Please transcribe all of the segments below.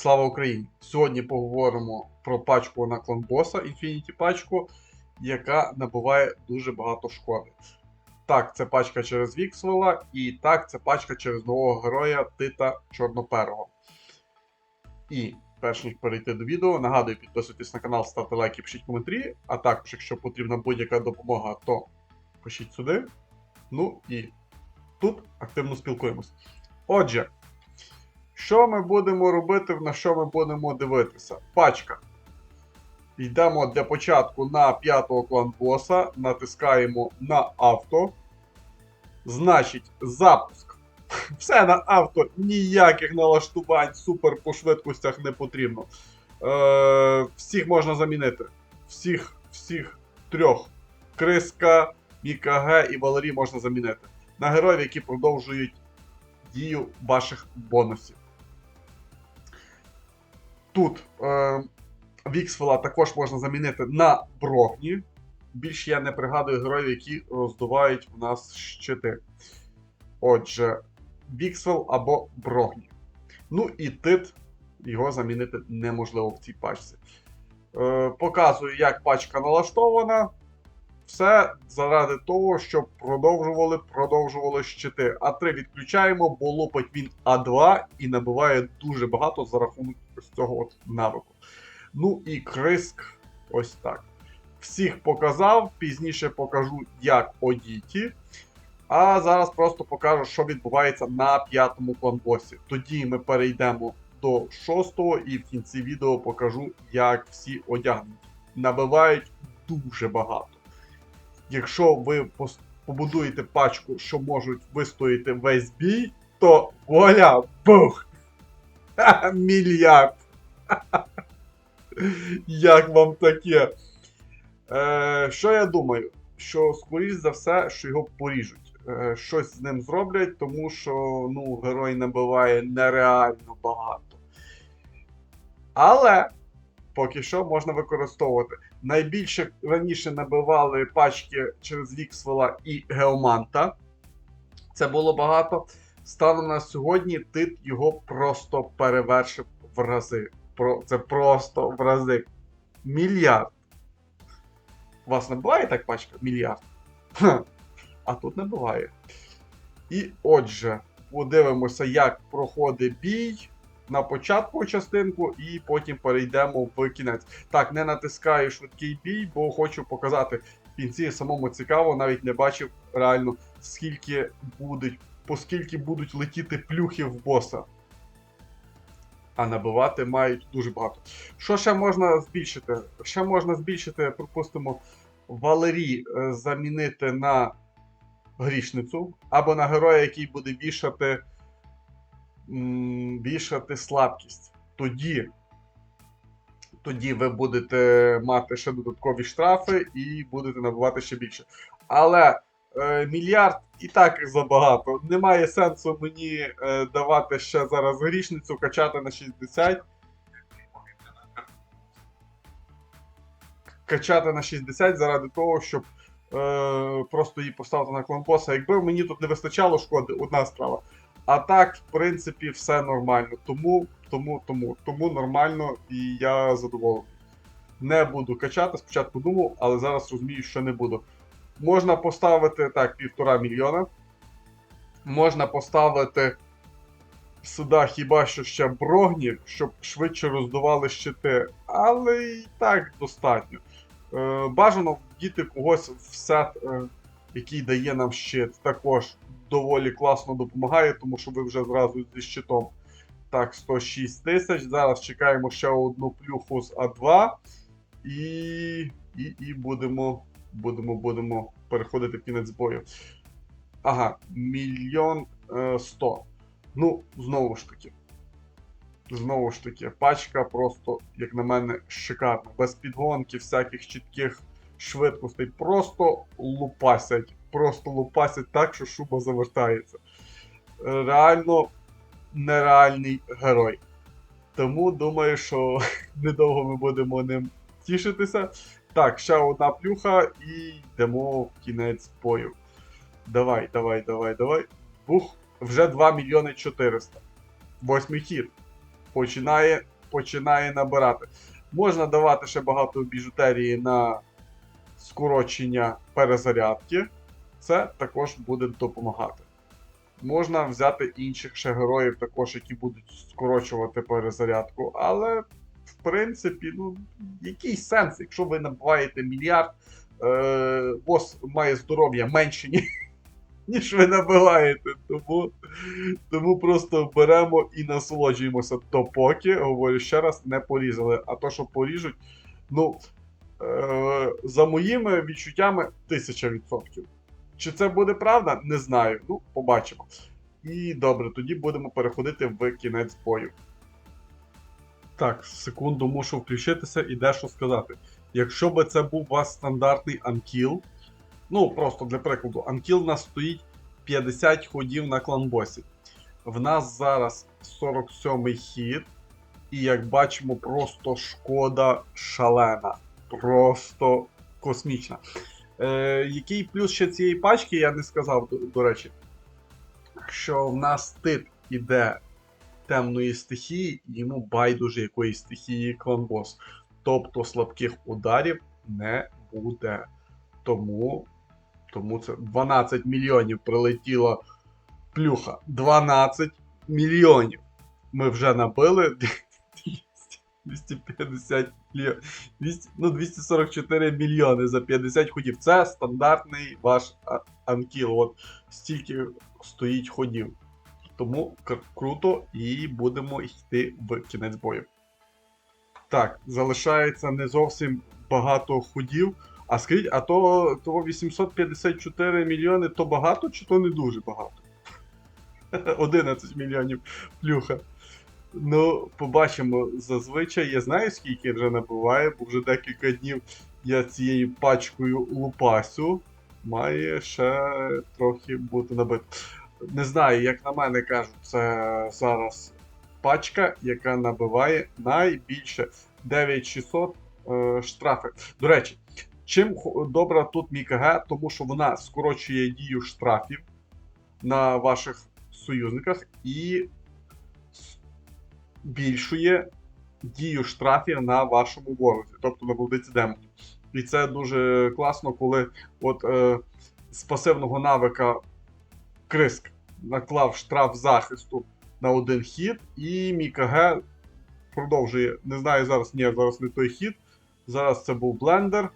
Слава Україні! Сьогодні поговоримо про пачку на клан боса Infinity пачку, яка набуває дуже багато шкоди. Так, це пачка через Віксвела, і так, це пачка через нового героя Тита Чорноперого. І перш ніж перейти до відео, нагадую, підписуйтесь на канал, ставте лайки, пишіть коментарі. А також, якщо потрібна будь-яка допомога, то пишіть сюди. Ну і тут активно спілкуємось. Отже, що ми будемо робити, на що ми будемо дивитися? Пачка. Йдемо для початку на п'ятого клан боса, натискаємо на авто. Значить, запуск. Все на авто, ніяких налаштувань, супер по швидкостях не потрібно. Е, всіх можна замінити. Всіх, всіх трьох. Криска, Міка Г і Валерій можна замінити. На героїв, які продовжують дію ваших бонусів. Тут е, Віксфела також можна замінити на Брогні. Більш я не пригадую героїв, які роздувають у нас щити. Отже, Віксфел або Брогні. Ну і тит, його замінити неможливо в цій пачці. Е, показую, як пачка налаштована. Все заради того, щоб продовжували, продовжували щити. А3 відключаємо, бо лопать він А2 і набиває дуже багато за рахунок ось цього от навику. Ну і криск ось так. Всіх показав, пізніше покажу, як одіті. А зараз просто покажу, що відбувається на п'ятому кланбосі. Тоді ми перейдемо до шостого і в кінці відео покажу, як всі одягнуті. Набивають дуже багато. Якщо ви побудуєте пачку, що можуть вистояти весь бій, то вуаля, бух! Мільярд! Як вам таке? Е, що я думаю? Що, скоріш за все, що його поріжуть. Е, щось з ним зроблять, тому що ну, герой набиває нереально багато. Але поки що можна використовувати. Найбільше раніше набивали пачки через Віксвела і Геоманта. Це було багато. Станом на сьогодні тит його просто перевершив в рази. Про, це просто в рази. Мільярд. У вас не буває так пачка? Мільярд. Ха. А тут не буває. І отже, подивимося, як проходить бій на початку частинку, і потім перейдемо в кінець. Так, не натискаю швидкий бій, бо хочу показати в кінці самому цікаво, навіть не бачив реально, скільки будуть, по скільки будуть летіти плюхи в боса. А набивати мають дуже багато. Що ще можна збільшити? Ще можна збільшити, припустимо, Валерій е, замінити на грішницю, або на героя, який буде вішати вішати слабкість. Тоді, тоді ви будете мати ще додаткові штрафи і будете набувати ще більше. Але е, мільярд і так забагато. Немає сенсу мені е, давати ще зараз грішницю, качати на 60. Качати на 60 заради того, щоб е, просто її поставити на клан. Якби мені тут не вистачало шкоди, одна справа. А так, в принципі, все нормально. Тому, тому, тому, тому нормально і я задоволений. Не буду качати, спочатку думав, але зараз розумію, що не буду. Можна поставити так, півтора мільйона. Можна поставити сюди хіба що ще брогні, щоб швидше роздували щити, але і так достатньо. Е, бажано вдіти когось в сет, е, який дає нам щит. Також доволі класно допомагає, тому що ви вже зразу зі щитом. Так, 106 тисяч. Зараз чекаємо ще одну плюху з А2. І, і, і будемо, будемо, будемо переходити в кінець бою. Ага, мільйон е, сто. Ну, знову ж таки. Знову ж таки, пачка просто, як на мене, шикарна. Без підгонки, всяких чітких швидкостей. Просто лупасять. Просто лупасять так, що шуба завертається. Реально нереальний герой. Тому думаю, що недовго ми будемо ним тішитися. Так, ще одна плюха і йдемо в кінець бою. Давай, давай, давай, давай. Бух, вже 2 мільйони 400. Восьмий хід. починає, починає набирати. Можна давати ще багато біжутерії на скорочення перезарядки. Це також буде допомагати. Можна взяти інших ще героїв, також, які будуть скорочувати перезарядку, але в принципі, ну, який сенс, якщо ви набиваєте мільярд, е, бос має здоров'я менше, ні- ніж ви набиваєте. Тому, тому просто беремо і насолоджуємося допоки, говорю ще раз, не порізали. А то, що поріжуть, ну, е, за моїми відчуттями, тисяча відсотків. Чи це буде правда? Не знаю. Ну, побачимо. І добре, тоді будемо переходити в кінець бою. Так, секунду мушу включитися і дещо сказати. Якщо би це був у вас стандартний анкіл, ну просто для прикладу, анкіл у нас стоїть 50 ходів на кланбосі. В нас зараз 47-й хід, і як бачимо, просто шкода шалена. Просто космічна. Е, який плюс ще цієї пачки, я не сказав, до, до речі, що в нас тип іде темної стихії, йому байдуже якої стихії кланбос. Тобто слабких ударів не буде. Тому, тому це 12 мільйонів прилетіло плюха. 12 мільйонів. Ми вже набили 250 мільйонів. 200, ну, 244 мільйони за 50 ходів. Це стандартний ваш анкіл. От стільки стоїть ходів. Тому круто і будемо йти в кінець бою. Так, залишається не зовсім багато ходів. А скажіть, а то, то 854 мільйони то багато чи то не дуже багато? 11 мільйонів плюха. Ну, побачимо. Зазвичай я знаю, скільки вже набуває, бо вже декілька днів я цією пачкою лупасю. Має ще трохи бути набито. Не знаю, як на мене кажуть, це зараз пачка, яка набиває найбільше 9600 е, штрафи. До речі, чим добра тут МіКГ, тому що вона скорочує дію штрафів на ваших союзниках і збільшує дію штрафів на вашому ворозі, тобто на владиці демонів. І це дуже класно, коли от е, з пасивного навика Криск наклав штраф захисту на один хід, і МіКГ продовжує. Не знаю зараз, ні, зараз не той хід. Зараз це був блендер.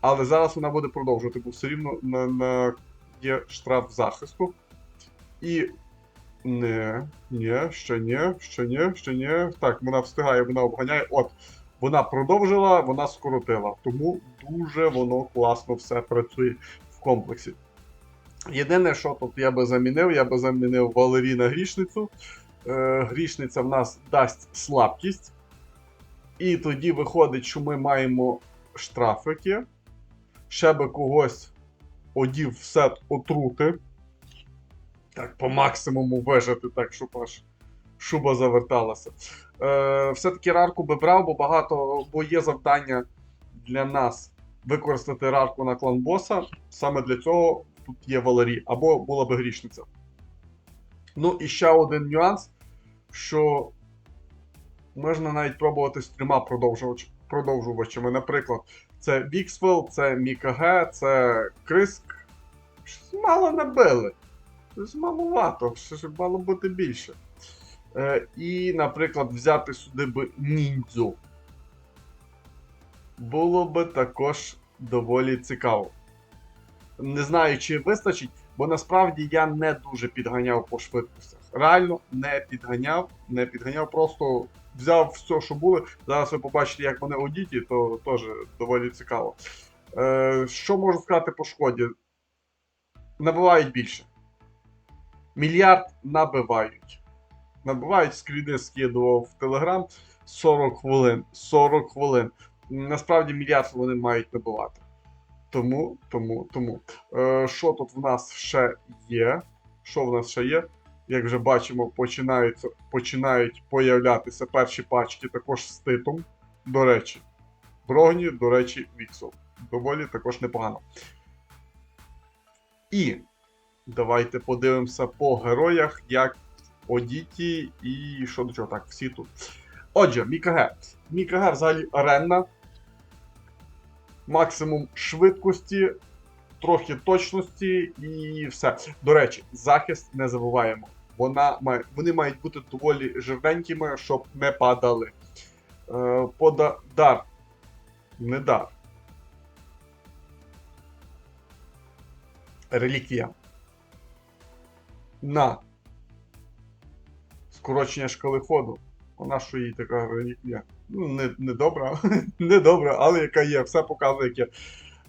Але зараз вона буде продовжувати, бо все рівно на, на є штраф захисту. І. Не, ні, ще ні, ще ні, ще ні. Так, вона встигає, вона обганяє. От, вона продовжила, вона скоротила. Тому дуже воно класно все працює в комплексі. Єдине, що тут я би замінив, я би замінив Валерій на грішницю. Е, грішниця в нас дасть слабкість. І тоді виходить, що ми маємо штрафики. Ще би когось одів в сет отрути. Так, по максимуму вижити, так, щоб аж шуба заверталася. Е, все-таки рарку би брав, бо багато, бо є завдання для нас використати рарку на клан боса. Саме для цього тут є Валерій, або була би грішниця. Ну і ще один нюанс, що можна навіть пробувати з трьома продовжувач- продовжувачами. Наприклад, це Віксвелл, це Мікаге, це Криск. Щось мало набили. Щось маловато, ж мало бути більше. Е, і, наприклад, взяти сюди би ніндзю. Було би також доволі цікаво. Не знаю, чи вистачить, бо насправді я не дуже підганяв по швидкостях. Реально не підганяв, не підганяв, просто взяв все, що було. Зараз ви побачите, як вони одіті, то теж доволі цікаво. Е, що можу сказати по шкоді? Набивають більше. Мільярд набивають. Набивають скріни, скидував в Телеграм 40 хвилин. 40 хвилин. Насправді мільярд вони мають набивати. Тому, тому, тому. Е, що тут в нас ще є? Що в нас ще є? Як вже бачимо, починаються, починають появлятися перші пачки також з титом. До речі, Брогні, до речі, Віксел. Доволі також непогано. І давайте подивимося по героях, як Одіті і що до чого так, всі тут. Отже, Мікаге. Мікаге взагалі аренна. Максимум швидкості, трохи точності і все. До речі, захист не забуваємо. Вона має, вони мають бути доволі жирненькими, щоб не падали. Е, пода, дар. Не дар. Реліквія. На. Скорочення шкали ходу. Вона що їй така реліквія. Ну, не, не добра, не добра, але яка є, все показує, яке.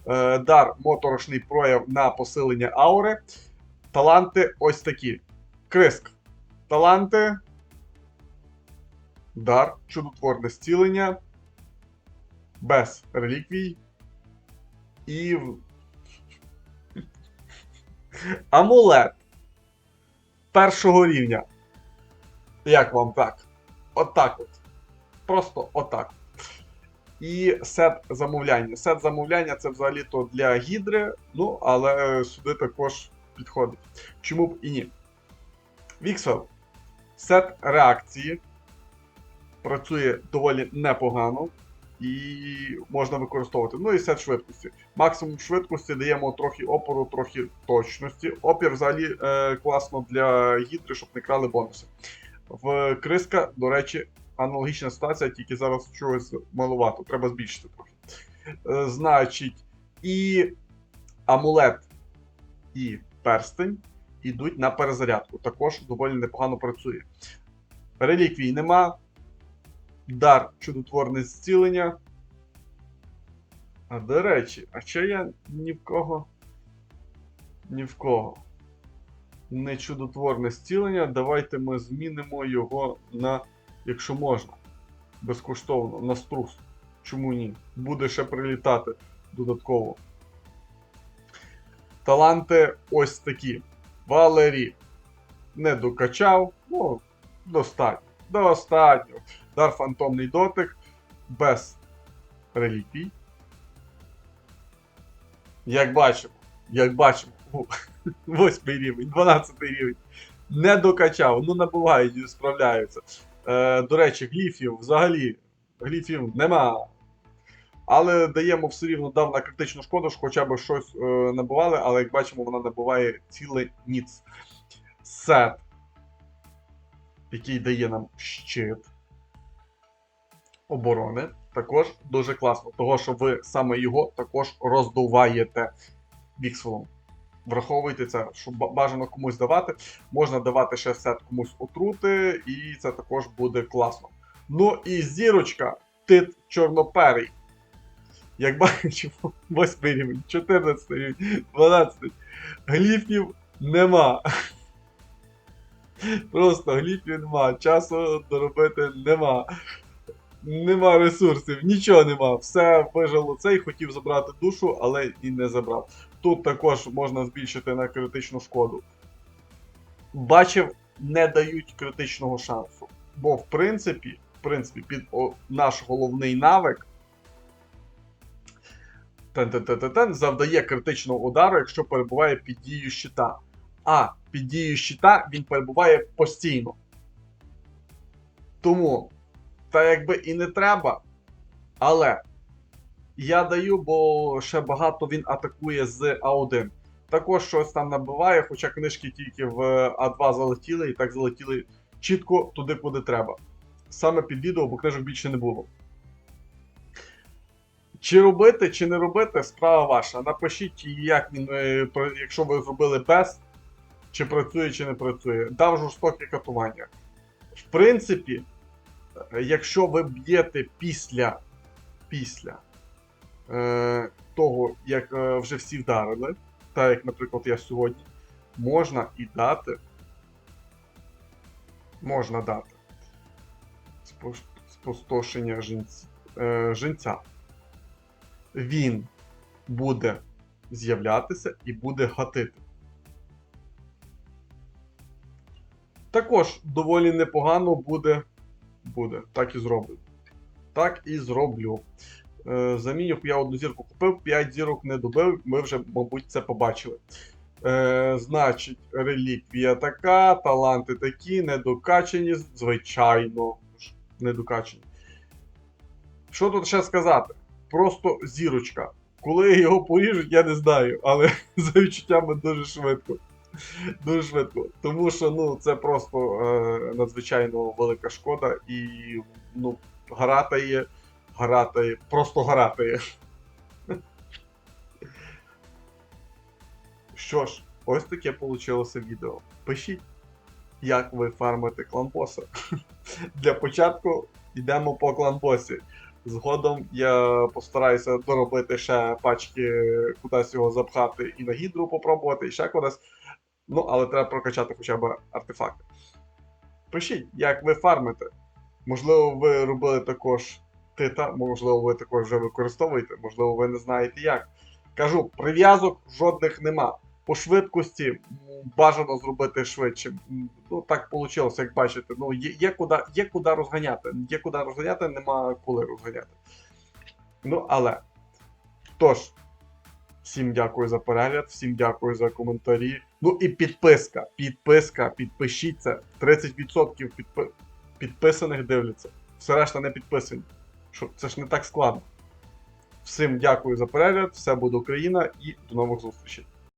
Е, дар моторошний прояв на посилення аури. Таланти ось такі. Криск. Таланти. Дар, чудотворне зцілення. Без реліквій. І. Амулет. Першого рівня. Як вам так? Отак от. Просто отак. І сет замовляння. Сет замовляння це взагалі-то для гідри, ну, але сюди також підходить. Чому б і ні? Віксел. Сет реакції. Працює доволі непогано. І можна використовувати. Ну і сет швидкості. Максимум швидкості даємо трохи опору, трохи точності. Опір взагалі е, класно для гідри, щоб не крали бонуси. В Криска, до речі, аналогічна ситуація, тільки зараз чогось маловато, треба збільшити трохи. Е, значить, і амулет, і перстень йдуть на перезарядку. Також доволі непогано працює. Реліквій нема. Дар чудотворне зцілення. А до речі, а що я ні в кого. Ні в кого. Не чудотворне зцілення. Давайте ми змінимо його на, якщо можна, безкоштовно, на струс. Чому ні? Буде ще прилітати додатково. Таланти ось такі. Валері не докачав. Ну, достатньо. Достатньо. Дар фантомний дотик без реліквій. Як бачимо, як бачимо, у, восьмий рівень, 12 рівень. Не докачав, ну набувають і справляються. Е, до речі, гліфів взагалі гліфів нема. Але даємо все рівно дав на критичну шкоду, хоча б щось е, набували, але як бачимо, вона набуває цілий ніц. Сет, який дає нам щит оборони. Також дуже класно, того що ви саме його також роздуваєте вікселом. Враховуйте це, щоб бажано комусь давати. Можна давати ще сет комусь отрути, і це також буде класно. Ну і зірочка, тит чорноперий. Як бачимо, 8 рівень, 14 рівень, 12. Гліфів нема. Просто гліфів нема. Часу доробити нема. Нема ресурсів, нічого нема. Все вижило цей, хотів забрати душу, але і не забрав. Тут також можна збільшити на критичну шкоду. Бачив, не дають критичного шансу. Бо, в принципі, в принципі, під наш головний навик завдає критичного удару, якщо перебуває під дією щита. А під дією щита він перебуває постійно. Тому, та якби і не треба, але я даю, бо ще багато він атакує з А1. Також щось там набиває, хоча книжки тільки в А2 залетіли і так залетіли чітко туди, куди треба. Саме під відео, бо книжок більше не було. Чи робити, чи не робити, справа ваша. Напишіть, як він, е, якщо ви зробили без, чи працює, чи не працює. Дав жорстоке катування. В принципі, е, якщо ви б'єте після, після е, того, як е, вже всі вдарили, так як, наприклад, я сьогодні, можна і дати. Можна дати спустошення жінць, е, жінця. Він буде з'являтися і буде гатити. Також доволі непогано буде. Буде. Так і зроблю. Так і зроблю. Е, замінюк я одну зірку купив, 5 зірок не добив, ми вже, мабуть, це побачили. Е, значить, реліквія така, таланти такі, недокачені, звичайно. Недокачені. Що тут ще сказати? Просто зірочка. Коли його поріжуть, я не знаю, але за відчуттями дуже швидко. Дуже швидко. Тому що ну, це просто е, надзвичайно велика шкода і ну, гаратає, гаратає, просто гаратає. Що ж, ось таке вийшло відео. Пишіть, як ви фармите кланбоса. Для початку йдемо по кланбосі. Згодом я постараюся доробити ще пачки, кудись його запхати і на гідру попробувати, і ще кудись. Ну, але треба прокачати хоча б артефакти. Пишіть, як ви фармите. Можливо, ви робили також тита, можливо, ви також вже використовуєте, можливо, ви не знаєте як. Кажу, прив'язок жодних нема. По швидкості бажано зробити швидше. Ну, так вийшло, як бачите. Ну, є, є, куди, є куди розганяти. Є куди розганяти, нема коли розганяти. Ну, але. Тож, всім дякую за перегляд, всім дякую за коментарі. Ну і підписка. Підписка, підпишіться. 30% підпи... підписаних дивляться. Все решта не підписані. Що, це ж не так складно. Всім дякую за перегляд, все буде Україна і до нових зустрічей.